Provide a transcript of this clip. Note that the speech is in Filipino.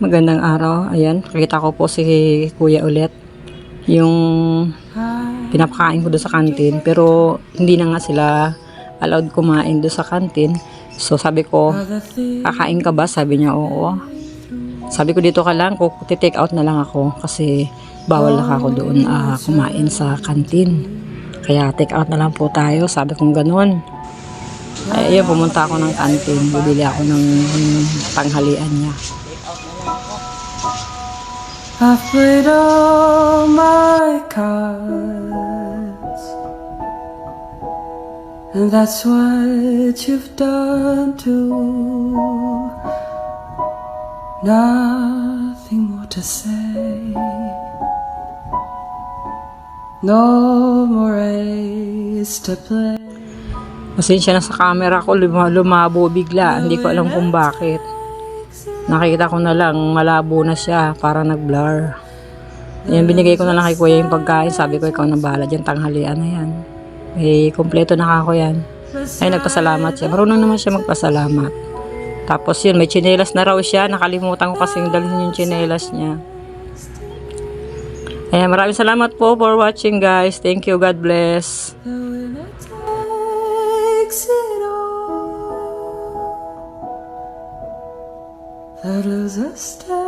Magandang araw. Ayan, nakita ko po si Kuya ulit. Yung pinapakain ko doon sa kantin. Pero hindi na nga sila allowed kumain doon sa kantin. So sabi ko, kakain ka ba? Sabi niya, oo. Sabi ko dito ka lang, kung take out na lang ako kasi bawal na ako doon ah, kumain sa kantin. Kaya take out na lang po tayo. Sabi kong ganun. Ay, ayun, pumunta ako ng kantin. Bibili ako ng tanghalian niya. I've played all my cards, and that's what you've done too. Nothing more to say. No more race to play. Pasensya na sa camera ko, luma- lumabo bigla. Hindi ko alam kung bakit. Nakita ko na lang, malabo na siya, para nag-blur. Yan, binigay ko na lang kay kuya yung pagkain. Sabi ko, ikaw na bahala dyan, tanghalian na yan. Eh, kompleto na ako yan. Ay, nagpasalamat siya. Marunong naman siya magpasalamat. Tapos yun, may chinelas na raw siya. Nakalimutan ko kasi dalhin yung chinelas niya. Ayan, maraming salamat po for watching guys. Thank you. God bless. That was a step.